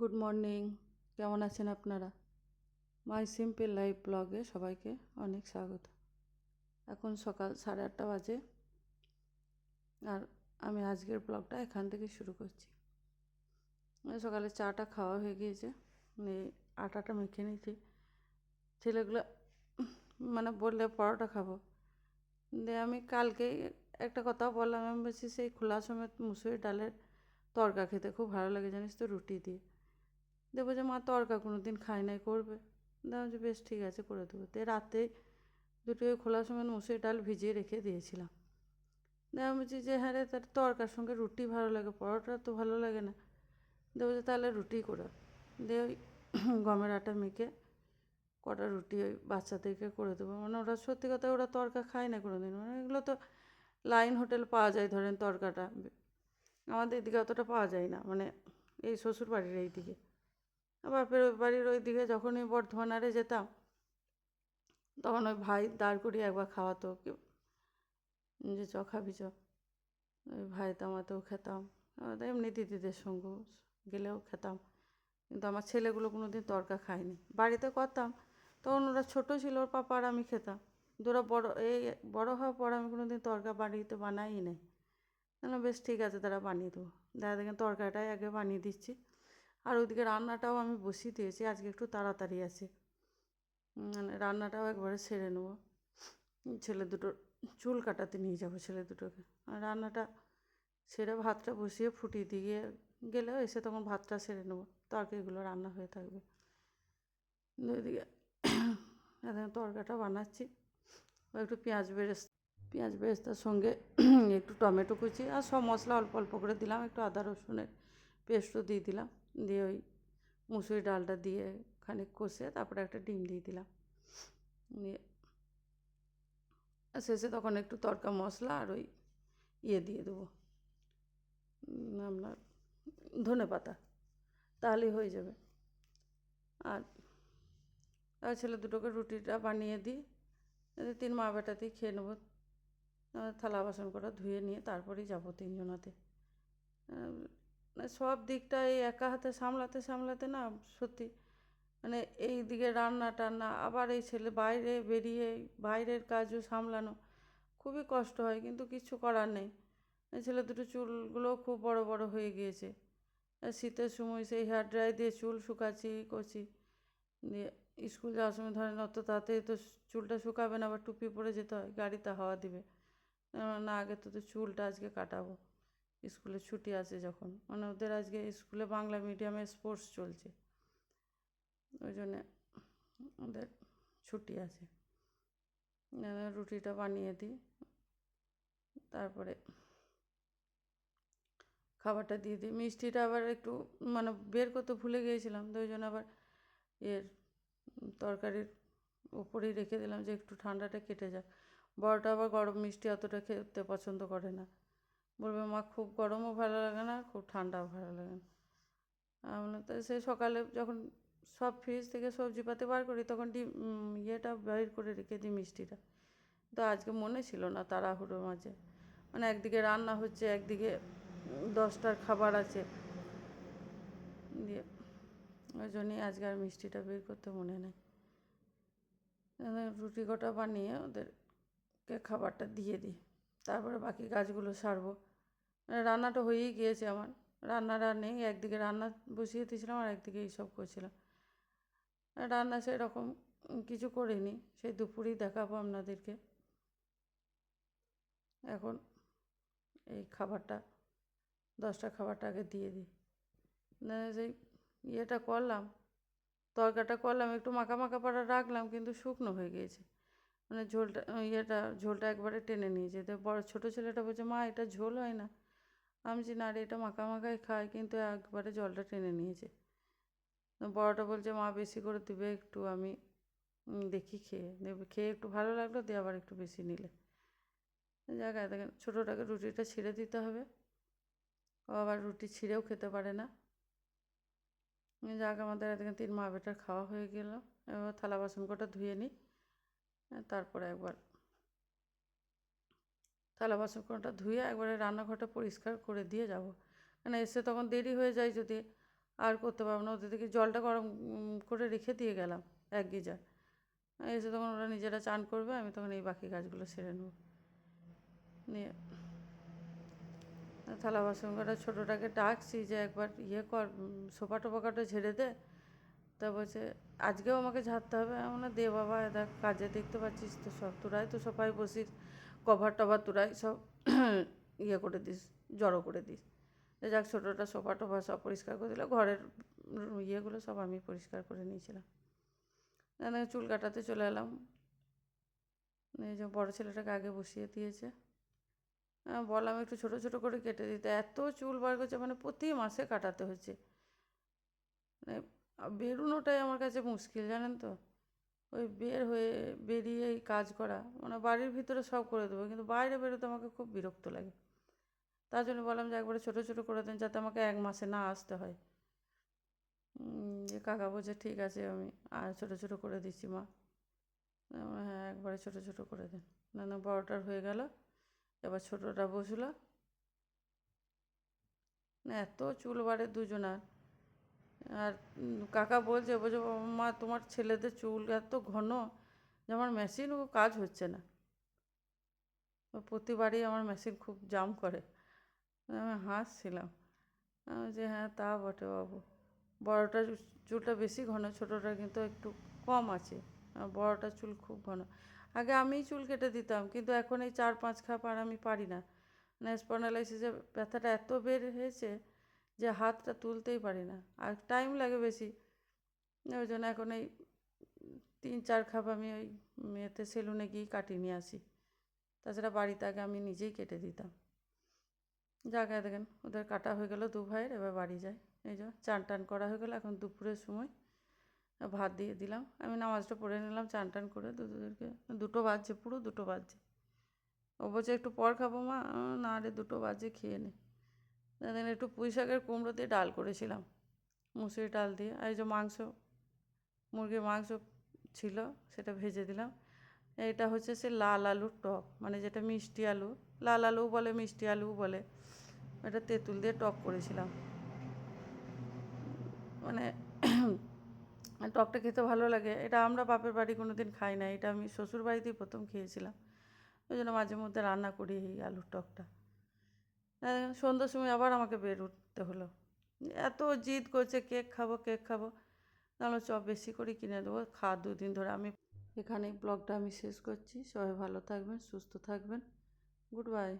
Good morning কেমন আছেন আপনারা? মাই সিম্পল লাইফ ব্লগে সবাইকে অনেক স্বাগত। এখন সকাল সাড়ে আটটা বাজে। আর আমি আজকের ব্লগটা এখান থেকে শুরু করছি। সকালে চাটা খাওয়া হয়ে গিয়েছে। আটাটা মেখে নিয়েছি। ছেলেগুলো মানে বললে পরোটা খাব। দিয়ে আমি কালকেই একটা কথা বললাম। আমি বলছি, সেই খোলা সমেত মুসুরি ডালের তরকা খেতে খুব ভালো লাগে জানিস তো, রুটি দিয়ে। দেবো যে, মা, তরকা কোনো দিন খাই নাই, করবে। দেখলাম যে, বেশ, ঠিক আছে, করে দেবো। তো রাতে দুটো খোলার সময় মুসুরি ডাল ভিজিয়ে রেখে দিয়েছিলাম। দিয়ে আমি বলছি যে হ্যাঁ রে, তার তরকার সঙ্গে রুটি ভালো লাগে, পরোটা তো ভালো লাগে না। দেবো যে, তাহলে রুটি করে দিয়ে ওই গমের আটা মেখে কটা রুটি ওই বাচ্চাদেরকে করে দেবো। মানে ওরা, সত্যি কথা, ওরা তরকা খায় না কোনো দিন মানে এগুলো তো লাইন হোটেল পাওয়া যায়, ধরেন তরকাটা। আমাদের এদিকে অতটা পাওয়া যায় না। মানে এই শ্বশুর বাড়ির এই দিকে বাপের বাড়ির ওই দিকে যখনই বর্ধমান আরে যেতাম, তখন ওই ভাই দাঁড় করিয়ে একবার খাওয়াতো কি, যে চ খাবি চ। ওই ভাই তামাতেও খেতাম। এমনি দিদিদের সঙ্গে গেলেও খেতাম। কিন্তু আমার ছেলেগুলো কোনো দিন তরকা খায়নি। বাড়িতে করতাম, তখন ওরা ছোটো ছিল, ওর পাপা আর আমি খেতাম। ওরা বড়ো এই বড়ো হওয়ার পর আমি কোনো দিন তরকা বাড়িতে বানাই নাই। বেশ ঠিক আছে, তারা বানিয়ে দেবো। দেখা দেখেন তরকাটাই আগে বানিয়ে দিচ্ছি। আর ওইদিকে রান্নাটাও আমি বসিয়ে দিয়েছি, আজকে একটু তাড়াতাড়ি আছে। মানে রান্নাটাও একবারে সেরে নেব। ছেলে দুটোর চুল কাটাতে নিয়ে যাব ছেলে দুটোকে। আর রান্নাটা সেরে ভাতটা বসিয়ে ফুটিয়ে দিয়ে গেলেও এসে তখন ভাতটা সেরে নেব। তরকারিগুলো রান্না হয়ে থাকবে। ওইদিকে এখন তরকাটা বানাচ্ছি। একটু পেঁয়াজ বেরেস পেঁয়াজ বেরেস্তার সঙ্গে একটু টমেটো কুচি আর সব মশলা অল্প অল্প করে দিলাম। একটু আদা রসুনের পেস্টও দিয়ে দিলাম। দিয়ে ওই মুসুরি ডালটা দিয়ে খানিক কষে তারপরে একটা ডিম দিয়ে দিলাম। দিয়ে শেষে তখন একটু তরকা মশলা আর ওই ইয়ে দিয়ে দেবো। আপনার ধনে পাতা, তাহলেই হয়ে যাবে। আর আর ছেলে দুটোকে রুটিটা বানিয়ে দিই তিন মা বেটাতেই খেয়ে নেব। থালা বাসন কটা ধুয়ে নিয়ে তারপরেই যাব তিনজনাতে। সব দিকটা এই একা হাতে সামলাতে সামলাতে না, সত্যি। মানে এই দিকে রান্না টান্না, আবার এই ছেলে বাইরে বেরিয়ে বাইরের কাজও সামলানো খুবই কষ্ট হয়, কিন্তু কিছু করার নেই। ছেলে দুটো চুলগুলো খুব বড় বড় হয়ে গিয়েছে। শীতের সময় সেই হেয়ার ড্রাই দিয়ে চুল শুকাচ্ছি, করছি। দিয়ে স্কুল যাওয়ার সময় ধরেন, অত তাড়াতাড়ি তো চুলটা শুকাবে না, আবার টুপি পরে যেতে হয়, গাড়িতে হাওয়া দিবে। না আগে তো চুলটা আজকে কাটাবো। স্কুলে ছুটি আছে যখন। মানে ওদের আজকে স্কুলে বাংলা মিডিয়ামে স্পোর্টস চলছে। ওই জন্যে ওদের ছুটি আছে। রুটিটা বানিয়ে দিই। তারপরে খাবারটা দিয়ে দিই। মিষ্টিটা আবার একটু মানে বের করতে ভুলে গিয়েছিলাম, তো ওই জন্য আবার এর তরকারির উপরেই রেখে দিলাম যে একটু ঠান্ডাটা কেটে যাক। বড়টা আবার গরম মিষ্টি অতটা খেতে পছন্দ করে না। বলবে, মা, খুব গরমও ভালো লাগে না, খুব ঠান্ডাও ভালো লাগে না। আমি তো সেই সকালে যখন সব ফ্রিজ থেকে সবজিপাতি বার করি, তখন ডিম ইয়েটা বের করে রেখে দিই মিষ্টিটা। তো আজকে মনে ছিল না তাড়াহুড়োর মাঝে। মানে একদিকে রান্না হচ্ছে, একদিকে দশটার খাবার আছে। দিয়ে ওই জন্যই আজকে আর মিষ্টিটা বের করতে মনে নেই। রুটি কটা বানিয়ে ওদেরকে খাবারটা দিয়ে দিই। তারপরে বাকি কাজগুলো সারবো। রান্নাটা হয়েই গিয়েছে আমার। রান্নাটা নেই, একদিকে রান্না বসিয়ে দিয়েছিলাম আর একদিকে এইসব করছিলাম। রান্না সেরকম কিছু করিনি, সেই দুপুরেই দেখাবো আপনাদেরকে। এখন এই খাবারটা, দশটা খাবারটা আগে দিয়ে দিই। সেই ইয়েটা করলাম তরকাটা করলাম, একটু মাখা মাখা পাড়া রাখলাম, কিন্তু শুকনো হয়ে গিয়েছে। মানে ঝোলটা, ইয়েটা, ঝোলটা একবারে টেনে নিয়েছে। তো বড় ছোটো ছেলেটা বলছে, মা, এটা ঝোল হয় না। আমি যে, না রে, এটা মাখা মাখাই খাই। কিন্তু একবারে জলটা টেনে নিয়েছে। বড়টা বলছে, মা, বেশি করে দেবে একটু, আমি দেখি খেয়ে। দেবে, খেয়ে একটু ভালো লাগল, দিয়ে আবার একটু বেশি নিলে। জায়গায় দেখেন ছোটোটাকে রুটিটা ছিঁড়ে দিতে হবে। ও আবার রুটি ছিঁড়েও খেতে পারে না। যাক, আমাদের এদিকে তিন মা বেটার খাওয়া হয়ে গেল। এবার থালা বাসন কটা ধুয়ে নিই, তারপরে একবার থালা বাসন কটা ধুয়ে একবারে রান্নাঘরটা পরিষ্কার করে দিয়ে যাব। মানে এসে তখন দেরি হয়ে যায় যদি আর করতে পারব না। ওদের দিকে জলটা গরম করে রেখে দিয়ে গেলাম এক গিজার এসে তখন ওরা নিজেরা চান করবে, আমি তখন এই বাকি কাজগুলো সেরে নেব। নিয়ে থালা বাসন কটা ছোটোটাকে ডাকছি যে একবার ইয়ে কর সোফা টোফা কটা ঝেড়ে দে। তা বলছে, আজকেও আমাকে ঝাড়তে হবে? এমন দে বাবা, দেখ কাজে দেখতে পাচ্ছিস তো সব, তোরাই তো সোফায় বসিস। কভার টভার তোরাই সব ইয়ে করে দিস, জড়ো করে দিস। যাক, ছোটোটা সোফা টোফা সব পরিষ্কার করে দিল। ঘরের ইয়েগুলো সব আমি পরিষ্কার করে নিয়েছিলাম। চুল কাটাতে চলে এলাম। এই যে বড়ো ছেলেটাকে আগে বসিয়ে দিয়েছে। হ্যাঁ বললাম একটু ছোটো ছোটো করে কেটে দিতে। এত চুল বার করছে মানে প্রতি মাসে কাটাতে হচ্ছে। মানে বেরোনোটাই আমার কাছে মুশকিল, জানেন তো? ওই বের হয়ে বেরিয়ে কাজ করা মানে বাড়ির ভিতরে সব করে দেবো, কিন্তু বাইরে বেরোতে আমাকে খুব বিরক্ত লাগে। তার জন্য বললাম যে একবারে ছোটো ছোটো করে দেন যাতে আমাকে এক মাসে না আসতে হয়। যে কাকা বলছে, ঠিক আছে, আমি আর ছোটো ছোটো করে দিচ্ছি মা। হ্যাঁ একবারে ছোটো ছোটো করে দেন। না না বড়োটার হয়ে গেল, এবার ছোটোটা বসল। না, এত চুল বাড়ে দুজনার। আর কাকা বলছে বলছে "বাবা, মা তোমার ছেলেদের চুল এত ঘন যে আমার মেশিনও কাজ হচ্ছে না। প্রতিবারই আমার মেশিন খুব জাম করে। আমি হাসছিলাম। যে হ্যাঁ তা বটে বাবু। বড়োটার চুলটা বেশি ঘন ছোটোটা কিন্তু একটু কম আছে। বড়োটার চুল খুব ঘন। আগে আমিই চুল কেটে দিতাম কিন্তু এখন এই চার পাঁচ খাপ আর আমি পারি না। মানে স্পন্ডালাইসিসে ব্যথাটা এত বের হয়েছে যে হাতটা তুলতেই পারি না। আর টাইম লাগে বেশি। ওই জন্য এখন এই তিন, চার খাপ আমি ওই মেয়েতে সেলুনে গিয়েই কাটিয়ে নিয়ে আসি। তাছাড়া বাড়িতে আগে আমি নিজেই কেটে দিতাম। জায়গায় দেখেন, ওদের কাটা হয়ে গেল দু ভাইয়ের, এবার বাড়ি যায় এই যে চান টান করা হয়ে গেলো, এখন দুপুরের সময়। ভাত দিয়ে দিলাম। আমি নামাজটা পড়ে নিলাম, চান টান করে দুটোদেরকে দুটো বাজছে, পুরো দুটো বাজছে। ও বলছে, একটু পর খাব মা। না রে, দুটো বাজে, খেয়ে নে। দেখেন একটু পুঁই শাকের কুমড়ো দিয়ে ডাল করেছিলাম। মুসুরি ডাল দিয়ে। আর এই যে মাংস, মুরগির মাংস ছিল, সেটা ভেজে দিলাম। এটা হচ্ছে সে লাল আলুর টক মানে যেটা মিষ্টি আলু, লাল আলু বলে, মিষ্টি আলু বলে। এটা তেঁতুল দিয়ে টক করেছিলাম। মানে টকটা খেতে ভালো লাগে। এটা আমরা বাপের বাড়ি কোনো দিন খাই না। এটা আমি শ্বশুর বাড়িতেই প্রথম খেয়েছিলাম। ওই জন্য মাঝে মধ্যে রান্না করি এই আলুর টকটা। সন্ধ্যার সময় আবার আমাকে বের উঠতে হলো। এত জিদ করছে, কেক খাব কেক খাব। তাহলে চপ বেশি করে কিনে দেবো। খা, দুদিন ধরে আমি এখানেই ব্লগটা আমি শেষ করছি। সবাই ভালো থাকবেন, সুস্থ থাকবেন। Good bye.